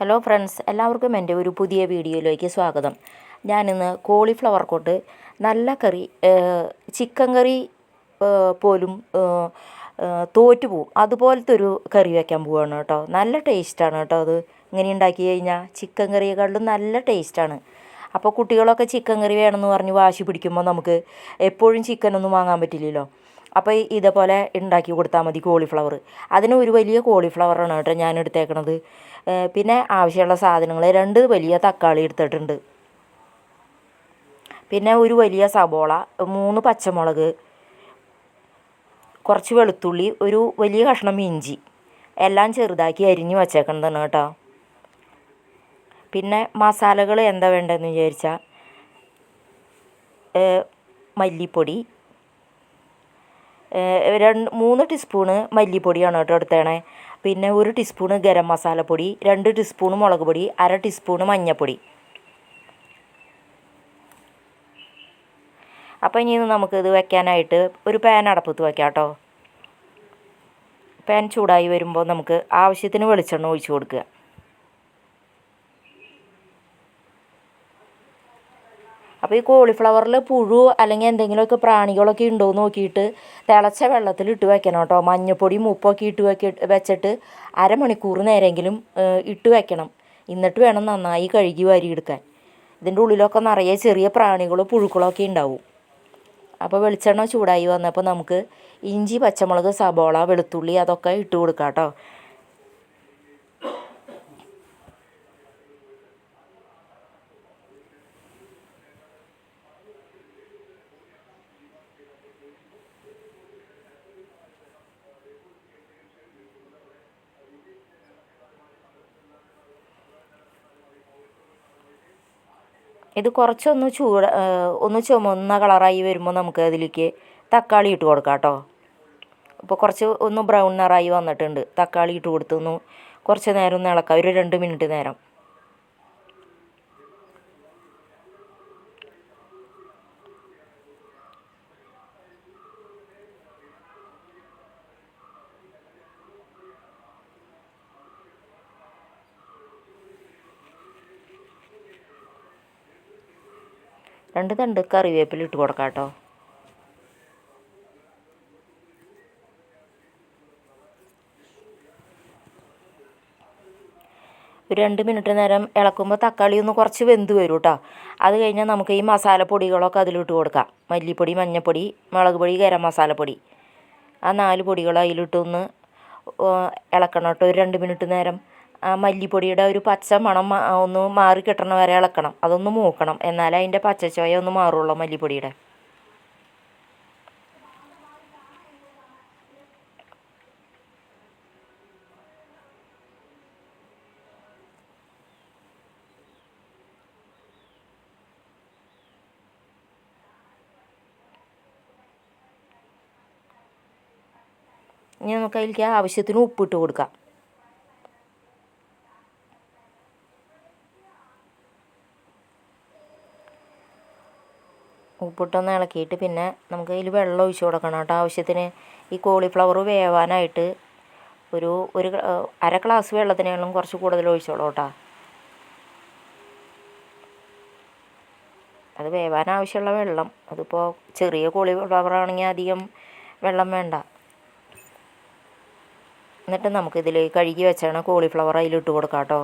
Hello friends എല്ലാവർക്കും എന്റെ ഒരു പുതിയ വീഡിയോയിലേക്ക് സ്വാഗതം. ഞാനിന്ന് കോളിഫ്ലവർ കൊണ്ട് നല്ല കറി ചിക്കൻ കറി പോലും തോറ്റു പോവും. അതുപോലത്തെ ഒരു കറി വയ്ക്കാൻ പോവാണ് കേട്ടോ. നല്ല ടേസ്റ്റാണ് കേട്ടോ അത്. ഇങ്ങനെ ഉണ്ടാക്കി കഴിഞ്ഞാൽ ചിക്കൻ കറിയെക്കാളും നല്ല ടേസ്റ്റാണ് അപ്പോൾ കുട്ടികളൊക്കെ ചിക്കൻ കറി വേണമെന്ന് പറഞ്ഞ് വാശി പിടിക്കുമ്പോൾ നമുക്ക് എപ്പോഴും ചിക്കനൊന്നും വാങ്ങാൻ പറ്റില്ലല്ലോ. അപ്പോൾ ഇതേപോലെ ഉണ്ടാക്കി കൊടുത്താൽ മതി കോളിഫ്ലവർ അതിന് ഒരു വലിയ കോളിഫ്ലവറാണ് കേട്ടോ ഞാൻ എടുത്തേക്കണത്. പിന്നെ ആവശ്യമുള്ള സാധനങ്ങൾ രണ്ട് വലിയ തക്കാളി എടുത്തിട്ടുണ്ട്. പിന്നെ ഒരു വലിയ സബോള മൂന്ന് പച്ചമുളക് കുറച്ച് വെളുത്തുള്ളി ഒരു വലിയ കഷ്ണം ഇഞ്ചി. എല്ലാം ചെറുതാക്കി അരിഞ്ഞ് വച്ചേക്കണതാണ് കേട്ടോ. പിന്നെ മസാലകൾ എന്താ വേണ്ടതെന്ന് വിചാരിച്ചാൽ മല്ലിപ്പൊടി രണ്ട് മൂന്ന് ടീസ്പൂണ് മല്ലിപ്പൊടിയാണ് കേട്ടോ എടുത്തേണേ. പിന്നെ ഒരു ടീസ്പൂണ് ഗരം മസാലപ്പൊടി രണ്ട് ടീസ്പൂണ് മുളക് പൊടി അര ടീസ്പൂണ് മഞ്ഞൾപ്പൊടി അപ്പോൾ ഇനി നമുക്കിത് വെക്കാനായിട്ട് ഒരു പാൻ അടപ്പത്ത് വെക്കാം കേട്ടോ. പാൻ ചൂടായി വരുമ്പോൾ നമുക്ക് ആവശ്യത്തിന് വെളിച്ചെണ്ണ ഒഴിച്ച് കൊടുക്കുക. അപ്പോൾ ഈ കോളിഫ്ലവറിൽ പുഴു അല്ലെങ്കിൽ എന്തെങ്കിലുമൊക്കെ പ്രാണികളൊക്കെ ഉണ്ടോ എന്ന് നോക്കിയിട്ട് തിളച്ച വെള്ളത്തിൽ ഇട്ട് വെക്കണം കേട്ടോ. മഞ്ഞപ്പൊടിയും ഉപ്പൊക്കെ ഇട്ട് വെക്ക വെച്ചിട്ട് അരമണിക്കൂർ നേരെങ്കിലും ഇട്ട് വെക്കണം. എന്നിട്ട് വേണം നന്നായി കഴുകി വാരിയെടുക്കാൻ. ഇതിന്റെ ഉള്ളിലൊക്കെ നിറയെ ചെറിയ പ്രാണികളോ പുഴുക്കളൊക്കെ ഉണ്ടാവും. അപ്പോൾ വെളിച്ചെണ്ണ ചൂടായി വന്നപ്പോൾ നമുക്ക് ഇഞ്ചി പച്ചമുളക് സബോള വെളുത്തുള്ളി അതൊക്കെ ഇട്ട് കൊടുക്കാം കേട്ടോ. ഇത് കുറച്ചൊന്ന് ചൂട് ഒന്ന് ചുമന്ന കളറായി വരുമ്പോൾ നമുക്ക് അതിലേക്ക് തക്കാളി ഇട്ട് കൊടുക്കാം കേട്ടോ. ഇപ്പോൾ കുറച്ച് ഒന്ന് ബ്രൗൺ നിറായി വന്നിട്ടുണ്ട്. തക്കാളി ഇട്ട് കൊടുത്തൊന്ന് കുറച്ച് നേരം ഒന്ന് ഇളക്കാം. ഒരു രണ്ട് മിനിറ്റ് നേരം. രണ്ട് തണ്ട് കറിവേപ്പില ഇട്ട് കൊടുക്കാം കേട്ടോ ഒരു രണ്ട് മിനിറ്റ് നേരം ഇളക്കുമ്പോൾ തക്കാളി ഒന്ന് കുറച്ച് വെന്ത് വരും കേട്ടോ അത് കഴിഞ്ഞാൽ നമുക്ക് ഈ മസാലപ്പൊടികളൊക്കെ അതിലിട്ട് കൊടുക്കാം. മല്ലിപ്പൊടി മഞ്ഞൾപ്പൊടി മുളക് പൊടി ഗരം മസാലപ്പൊടി ആ നാല് പൊടികൾ അതിലിട്ടൊന്ന് ഇളക്കണം കേട്ടോ. ഒരു രണ്ട് മിനിറ്റ് നേരം മല്ലിപ്പൊടിയുടെ ഒരു പച്ച മണം ഒന്ന് മാറി കിട്ടണ വരെ ഇളക്കണം അതൊന്ന് മൂക്കണം. എന്നാലേ അതിന്റെ പച്ചച്ചോയ ഒന്ന് മാറുള്ളൂ മല്ലിപ്പൊടിയുടെ. ഇനി നമുക്ക് അതിലേക്ക് ആവശ്യത്തിന് ഉപ്പിട്ട് കൊടുക്കാം. ഉപ്പിട്ടൊന്ന് ഇളക്കിയിട്ട് പിന്നെ നമുക്ക് അതിൽ വെള്ളം ഒഴിച്ച് കൊടുക്കണം കേട്ടോ. ആവശ്യത്തിന് ഈ കോളിഫ്ലവർ വേവാനായിട്ട് ഒരു ഒരു അര ഗ്ലാസ് വെള്ളത്തിനേക്കാളും കുറച്ച് കൂടുതൽ ഒഴിച്ചോളൂ കേട്ടോ. അത് വേവാൻ ആവശ്യമുള്ള വെള്ളം. അതിപ്പോൾ ചെറിയ കോളിഫ്ലവർ ആണെങ്കിൽ അധികം വെള്ളം വേണ്ട. എന്നിട്ട് നമുക്കിതിൽ കഴുകി വെച്ചാണ് കോളിഫ്ലവർ അതിലിട്ട് കൊടുക്കാം കേട്ടോ.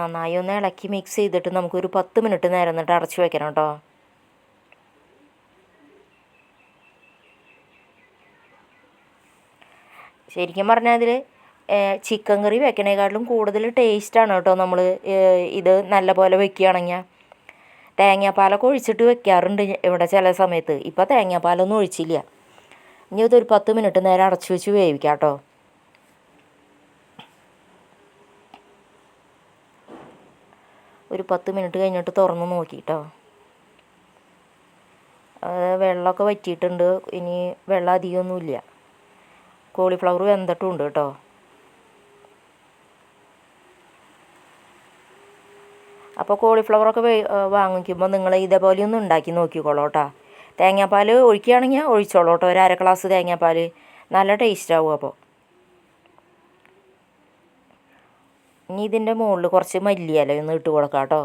നന്നായി ഒന്ന് ഇളക്കി മിക്സ് ചെയ്തിട്ട് നമുക്കൊരു പത്ത് മിനിറ്റ് നേരം എന്നിട്ട് അടച്ചു വെക്കണം കേട്ടോ ശരിക്കും പറഞ്ഞാൽ അതിൽ ചിക്കൻ കറി വെക്കണേക്കാട്ടിലും കൂടുതൽ ടേസ്റ്റാണ് കേട്ടോ നമ്മൾ ഇത് നല്ല പോലെ വെക്കുകയാണെങ്കിൽ. തേങ്ങാപ്പാലൊക്കെ ഒഴിച്ചിട്ട് വെക്കാറുണ്ട് ഇവിടെ ചില സമയത്ത്. ഇപ്പോൾ തേങ്ങാപ്പാലൊന്നും ഒഴിച്ചില്ല. ഇനി ഇതൊരു പത്ത് മിനിറ്റ് നേരം അടച്ചു വെച്ച് വേവിക്കാം കേട്ടോ ഒരു പത്ത് മിനിറ്റ് കഴിഞ്ഞിട്ട് തുറന്ന് നോക്കിട്ടോ. വെള്ളമൊക്കെ വറ്റിയിട്ടുണ്ട്. ഇനി വെള്ളം അധികമൊന്നുമില്ല. കോളിഫ്ലവർ വെന്തിട്ടുണ്ട് കേട്ടോ. അപ്പോൾ കോളിഫ്ലവറൊക്കെ വാങ്ങിക്കുമ്പോൾ നിങ്ങൾ ഇതേപോലെ ഒന്ന് ഉണ്ടാക്കി നോക്കിക്കോളൂ കേട്ടോ. തേങ്ങാപ്പാൽ ഒഴിക്കുകയാണെങ്കിൽ ഒഴിച്ചോളൂ കേട്ടോ. ഒരു അര ഗ്ലാസ് തേങ്ങാപ്പാൽ നല്ല ടേസ്റ്റ് ആവും അപ്പോൾ ഇനി ഇതിന്റെ മുകളിൽ കുറച്ച് മല്ലിയില ഒന്ന് ഇട്ട് കൊടുക്കാം കേട്ടോ.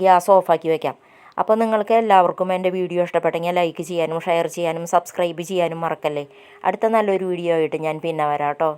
ഗ്യാസ് ഓഫാക്കി വെക്കാം. അപ്പോൾ നിങ്ങൾക്ക് എല്ലാവർക്കും എന്റെ വീഡിയോ ഇഷ്ടപ്പെട്ടെങ്കിൽ ലൈക്ക് ചെയ്യാനും ഷെയർ ചെയ്യാനും സബ്സ്ക്രൈബ് ചെയ്യാനും മറക്കല്ലേ. അടുത്ത നല്ലൊരു വീഡിയോ ആയിട്ട് ഞാൻ പിന്നെ വരാം കേട്ടോ.